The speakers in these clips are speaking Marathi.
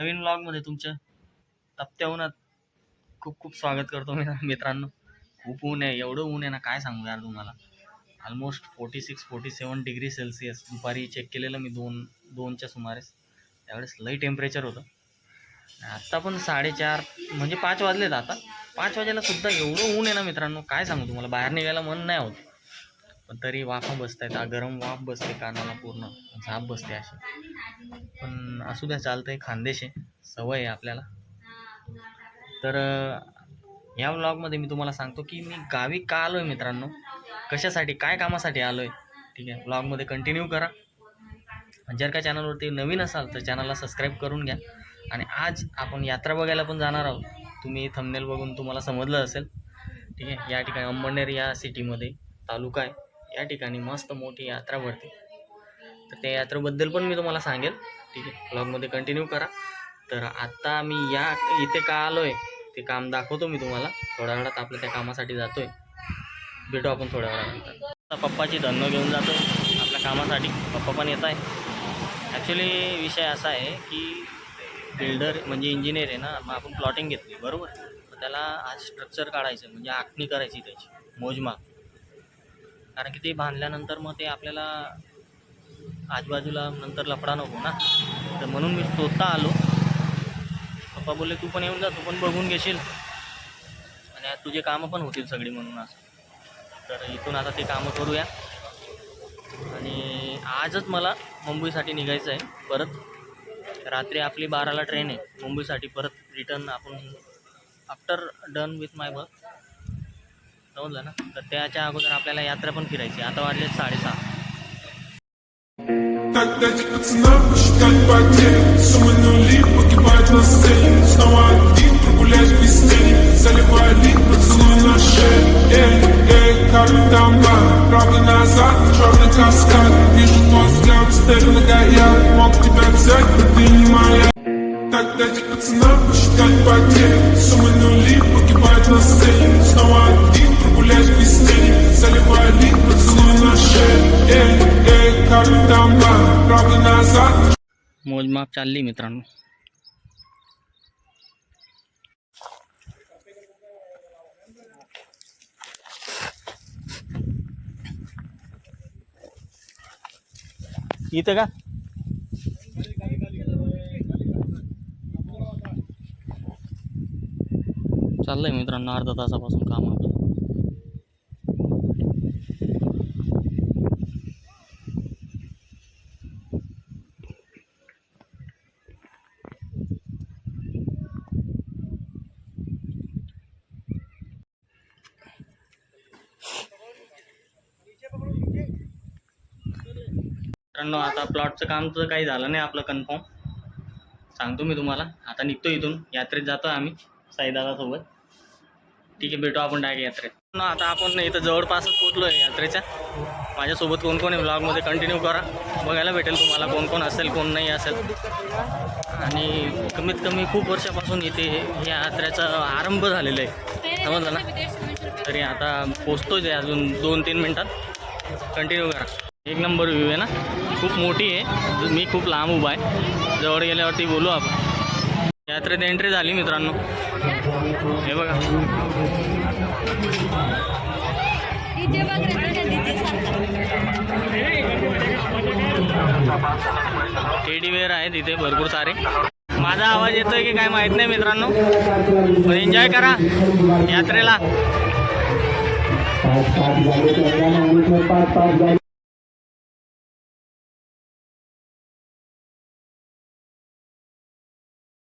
नवीन व्लॉगमध्ये तुमच्या तप्त्या उन्हात खूप खूप स्वागत करतो मी मित्रांनो. खूप ऊन आहे एवढं ऊन आहे ना काय सांगू यार तुम्हाला. Almost forty six forty seven degree Celsius दुपारी चेक केलेलं मी दोन दोनच्या सुमारेस. त्यावेळेस लई टेम्परेचर होतं. आत्ता पण साडेचार म्हणजे पाच वाजलेत आता. पाच वाजेला सुद्धा एवढं ऊन आहे ना मित्रांनो काय सांगू तुम्हाला. बाहेर निघायला मन नाही होत. पण तरी वाफा बसत आहेत गरम वाफ बसते कानाला पूर्ण. झाप बसते अशी. पण असू द्या चालतंय खानदेश आहे. सवय आहे आपल्याला. तर या व्लॉगमध्ये मी तुम्हाला सांगतो की मी गावी का आलो आहे मित्रांनो? कशासाठी काय कामासाठी आलो आहे ठीक आहे व्लॉगमध्ये कंटिन्यू करा. जर का चॅनलवरती नवीन असाल तर चॅनलला सबस्क्राईब करून घ्या. आणि आज आपण यात्रा बघायला पण जाणार आहोत. तुम्ही थंबनेल बघून तुम्हाला समजलं असेल. ठीक आहे या ठिकाणी अंबनेर या सिटीमध्ये तालुका आहे. या ठिकाणी मस्त मोठी यात्रा भरते. तर त्या यात्रेबद्दल पण मी तुम्हाला सांगेल. ठीक आहे? ब्लॉगमध्ये कंटिन्यू करा. तर आत्ता मी या इथे का आलो आहे ते काम दाखवतो मी तुम्हाला. थोड्या वेळात आपल्या त्या कामासाठी जातो आहे भेटू आपण थोड्या वेळानंतर. आता पप्पाची धन्न घेऊन जातो आपल्या कामासाठी पप्पा पण येत आहे ॲक्च्युली विषय असा आहे की बिल्डर म्हणजे इंजिनियर आहे ना मग आपण प्लॉटिंग घेतली बरोबर? तर त्याला आज स्ट्रक्चर काढायचं म्हणजे आखणी करायची त्याची मोजमाप. कारण की ते बांधल्यानंतर मग ते आपल्याला आजूबाजूला नंतर लफडा नको ना? तर म्हणून मी स्वतः आलो. पप्पा बोलले तू पण येऊन जा तू पण बघून घेशील. आणि तुझे कामं पण होतील सगळी म्हणून असं तर इथून आता ते कामं करूया. आणि आजच मला मुंबईसाठी निघायचं आहे परत. रात्री आपली बाराला ट्रेन आहे मुंबईसाठी परत रिटर्न आपण after done with my bus समजलं ना? तर त्याच्या अगोदर आपल्याला यात्रा पण फिरायची आता वाजले साडेसहा. Так дайте пацанам посчитать потери Суммы нули погибают на сцене Снова один прогуляюсь без тени Заливаю лик, поцелуй на шее Эй, эй, как там бар Правда назад, черный каскад Вижу твой взгляд, стелю на гаяк Мог тебя взять, но ты не моя Так дайте пацанам посчитать потери Суммы нули погибают на сцене Снова один прогуляюсь без тени Заливаю лик, поцелуй на шее Эй, эй, как там бар Правда назад, मोजमाप चालली मित्रांनो इथं का चाललंय मित्रांनो अर्धा तासापासून काम मित्रांनो आता प्लॉटचं काम तर काही झालं नाही आपलं कन्फर्म सांगतो मी तुम्हाला. आता निघतो इथून. यात्रेत जातो आम्ही साईदादासोबत. ठीक आहे भेटू आपण डायरेक्ट यात्रेत. आता आपण इथं जवळपासच पोचलो आहे यात्रेच्या. माझ्यासोबत कोण कोण आहे ब्लॉगमध्ये कंटिन्यू करा. बघायला भेटेल तुम्हाला कोण कोण असेल कोण नाही असेल. आणि कमीत कमी खूप वर्षापासून इथे या यात्रेचा आरंभ झालेला आहे. समजलं ना? तरी आता पोचतोच आहे अजून दोन तीन मिनटात. कंटिन्यू करा. एक नंबर व्ह्यू आहे ना? खूप मोठी आहे. मी खूप लांब उभा आहे. जवळ गेल्यावरती बोलू आपण. यात्रेत एंट्री झाली मित्रांनो. हे बघा. टेडी वेअर आहेत इथे भरपूर सारे. माझा आवाज येतोय की काय माहीत नाही मित्रांनो. पण एन्जॉय करा यात्रेला.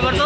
gordo.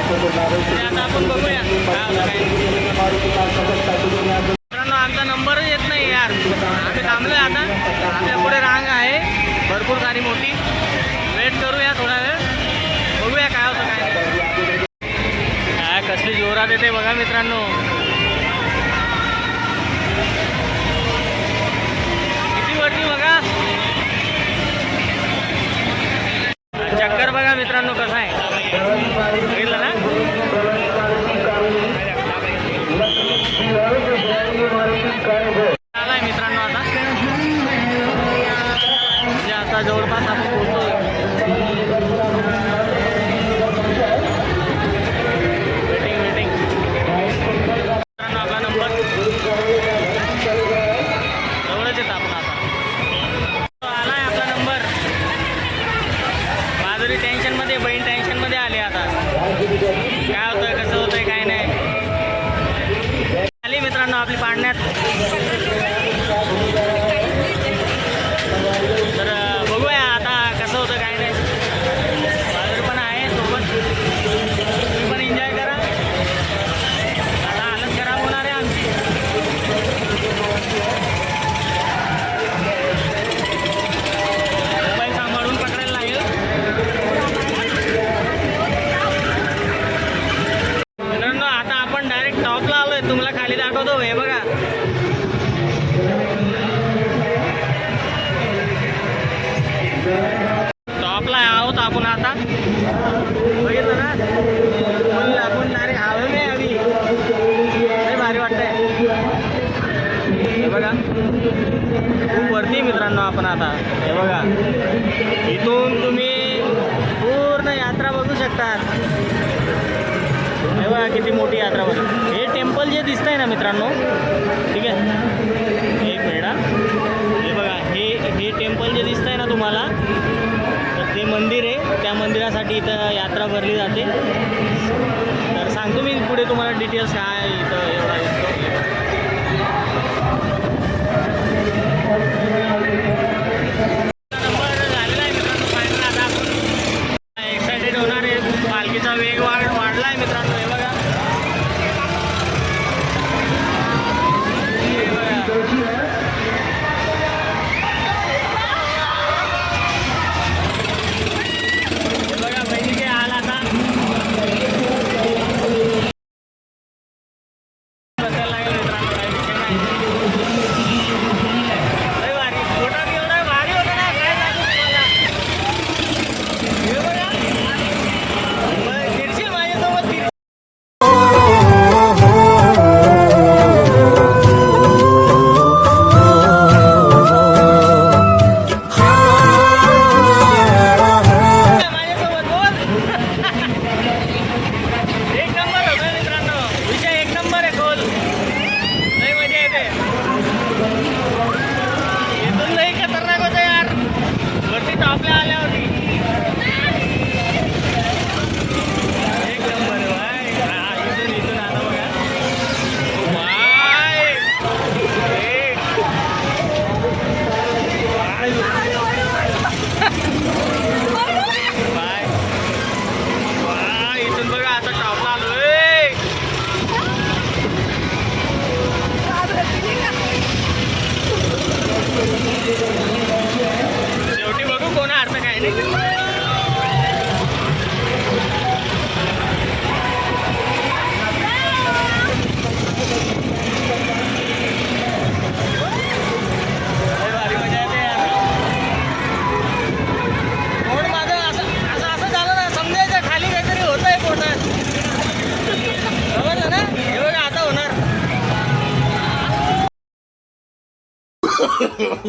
आपण बघूया मित्रांनो आमचा नंबरच येत नाही यार. आम्ही आहे आता. आपल्या पुढे रांग आहे. भरपूर सारी मोठी. वेट करूया थोडा वेळ. बघूया काय होतं काय काय कसली जोरात येते बघा मित्रांनो. किती वरती बघा. चक्कर बघा मित्रांनो कसा आहे. आपली पाडण्यात दाखवतो हे बघा. 你的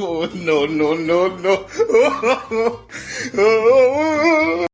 no, no, no, no.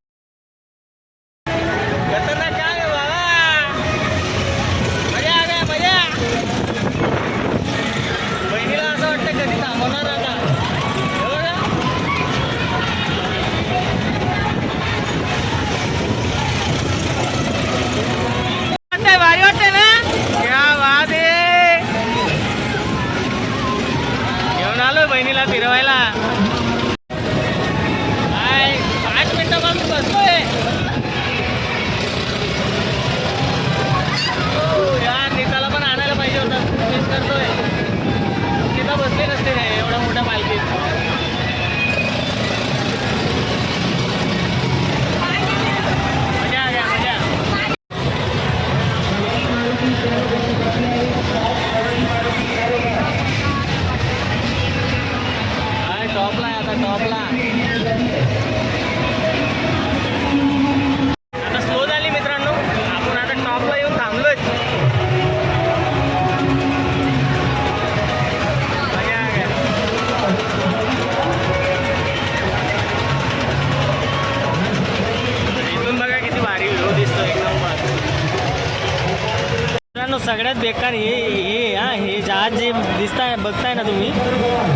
सगळ्यात बेकार हे हे हा हे जहाज जे दिसताय बघताय ना तुम्ही?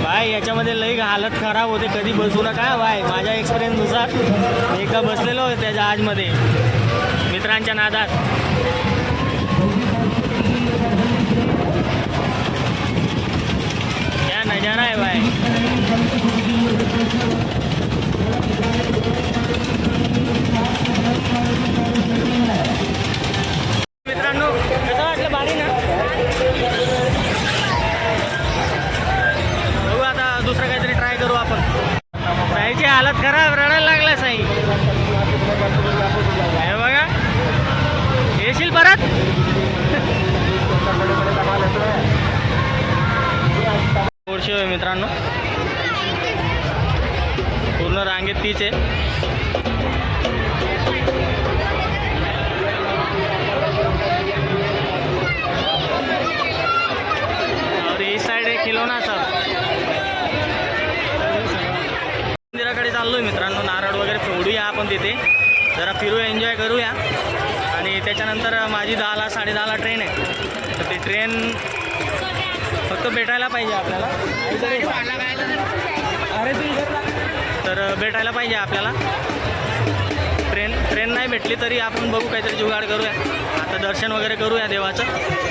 बाय याच्यामध्ये लई हालत खराब होते. कधी बसू नका बाय माझ्या एक्सपिरियन्सनुसार एका एकदा बसलेलो त्या जहाजमध्ये. मित्रांच्या नादात. या नजारा आहे बाय भेटायला पाहिजे आपल्याला. ट्रेन ट्रेन नाही भेटली तरी आपण बघू काहीतरी जुगाड करूया. आता दर्शन वगैरे करूया देवाचं.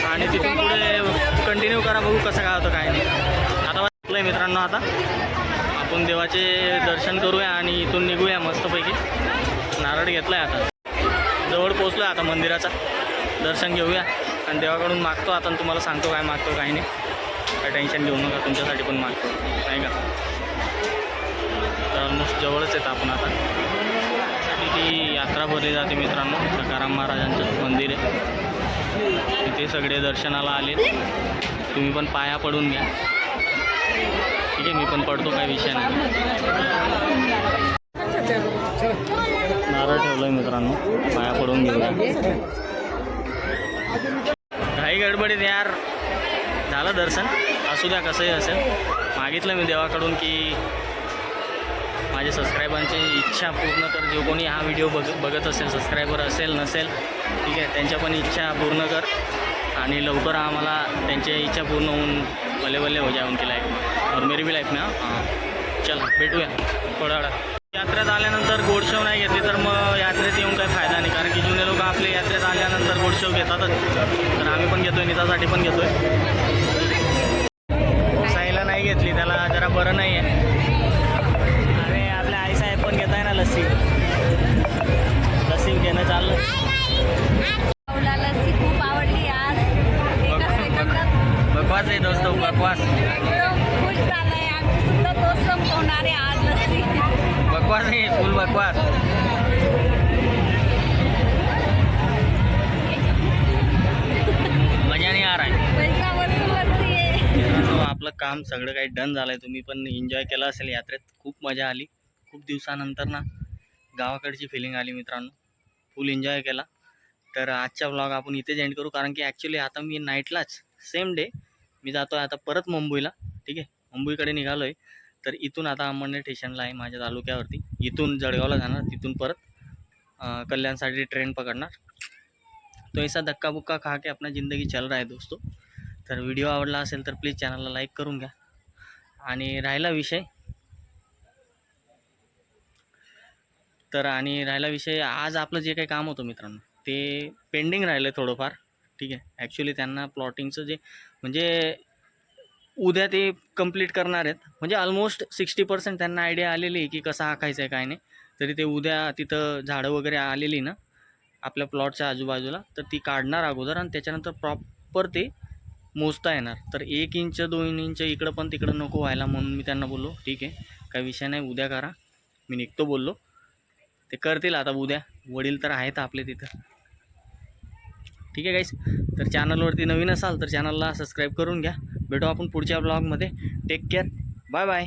आणि तिथून पुढे कंटिन्यू करा बघू कसं काय होतं काय नाही. आता वाटलं मित्रांनो आता. आपण देवाचे दर्शन करूया आणि इथून निघूया मस्तपैकी. नारळ घेतला आहे आता. जवळ पोचलो आता मंदिराचा. दर्शन घेऊया. आणि देवाकडून मागतो आता तुम्हाला सांगतो काय मागतो काय नाही. काय टेन्शन घेऊ नका तुमच्यासाठी पण मागतो. नाही का? ऑलमोस्ट जवळच येतं आपण आता. त्यासाठी ती यात्रा भरली जाते मित्रांनो. सकाराम महाराजांचं मंदिर आहे. तिथे सगळे दर्शनाला आले तुम्ही पण पाया पडून घ्या. ठीक आहे मी पण पडतो काय विषय नाही. नारळ ठेवलं आहे मित्रांनो. पाया पडून घेऊया. काही गडबडीत यार. झालं दर्शन? असू द्या कसंही असेल. मागितलं मी देवाकडून की माझ्या सबस्क्रायबरांची इच्छा पूर्ण कर. जो कोणी हा व्हिडिओ बघ बघत असेल सबस्क्रायबर असेल नसेल ठीक आहे त्यांच्या पण इच्छा पूर्ण कर. आणि लवकर आम्हाला त्यांच्या इच्छा पूर्ण होऊन भले भले हो जाए उनकी लाईफ और मेरी भी लाईफ ना हां. चल भेटूया. थोड्या यात्रेत आल्यानंतर गोडशेव नाही घेतली तर मग यात्रेत येऊन काही फायदा नाही. कारण की जुने लोक आपले यात्रेत आल्यानंतर गोडशेव घेतातच. तर आम्ही पण घेतोय नितासाठी पण घेतोय. साईला नाही घेतली त्याला जरा बरं नाही आज लस्सी बकवास आहे फुल बकवास. मजा नाही आ रहा आहे आपलं काम सगळं काही डन झालंय. तुम्ही पण एन्जॉय केलं असेल यात्रेत. खूप मजा आली. खूप दिवसानंतर ना गावाकडची फिलिंग आली मित्रांनो. फुल एन्जॉय केला. तर आजचा ब्लॉग आपण इथेच एंड करू. कारण की ॲक्च्युली आता मी नाईटलाच सेम डे मी जातो आहे आता परत मुंबईला ठीक आहे? मुंबईकडे निघालो आहे तर इथून आता अंबरनेर स्टेशनला आहे माझ्या तालुक्यावरती. इथून जळगावला जाणार तिथून परत कल्याणसाठी ट्रेन पकडणार. तो ऐसा धक्का बुक्का खा के अपना ज़िंदगी चल रहा है दोस्तों. तर व्हिडिओ आवडला असेल तर प्लीज चॅनलला लाईक करून घ्या. आणि राहिला विषय. तर आणि राहिला विषय आज आपलं जे काही काम होतं मित्रांनो ते पेंडिंग राहिलं आहे थोडंफार. ठीक आहे. ॲक्च्युली त्यांना प्लॉटिंगचं जे म्हणजे उद्या ते कंप्लीट करणार आहेत. म्हणजे ऑलमोस्ट सिक्स्टी पर्सेंट त्यांना आयडिया आलेली आहे की कसं आखायचं आहे काय नाही. तरी ते उद्या तिथं झाडं वगैरे आलेली ना आपल्या प्लॉटच्या आजूबाजूला तर ती काढणार अगोदर आणि त्याच्यानंतर प्रॉपर ते मोजता येणार. तर एक इंच दोन इंच इकडं पण तिकडं नको व्हायला म्हणून मी त्यांना बोललो ठीक आहे काही विषय नाही उद्या करा. मी निघतो बोललो. ते करतील आता उद्या. वडील तर आहेत आपले तिथं. ठीक आहे गाईस तर चॅनलवरती नवीन असाल तर चॅनलला सबस्क्राईब करून घ्या. भेटू आपण पुढच्या ब्लॉगमध्ये टेक केअर बाय बाय